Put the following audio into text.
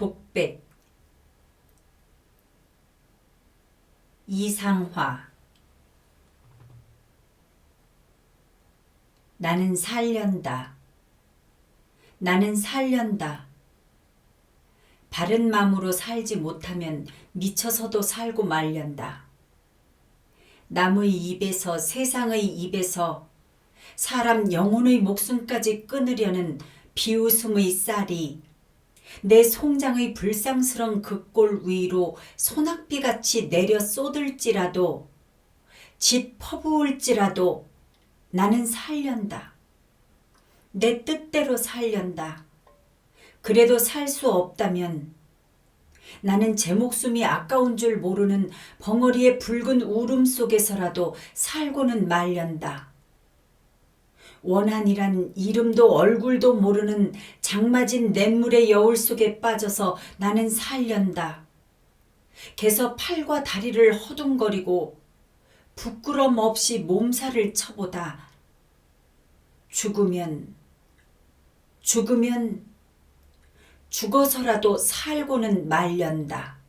독백 이상화 나는 살련다. 나는 살련다. 바른 마음으로 살지 못하면 미쳐서도 살고 말련다. 남의 입에서 세상의 입에서 사람 영혼의 목숨까지 끊으려는 비웃음의 쌀이 내 송장의 불상스런 극골 위로 소낙비같이 내려 쏟을지라도 집 퍼부을지라도 나는 살련다. 내 뜻대로 살련다. 그래도 살 수 없다면 나는 제 목숨이 아까운 줄 모르는 벙어리의 붉은 울음 속에서라도 살고는 말련다. 원한이란 이름도 얼굴도 모르는 장마진 냇물의 여울 속에 빠져서 나는 살련다. 개서 팔과 다리를 허둥거리고 부끄럼 없이 몸살을 쳐보다 죽으면 죽으면 죽어서라도 살고는 말련다.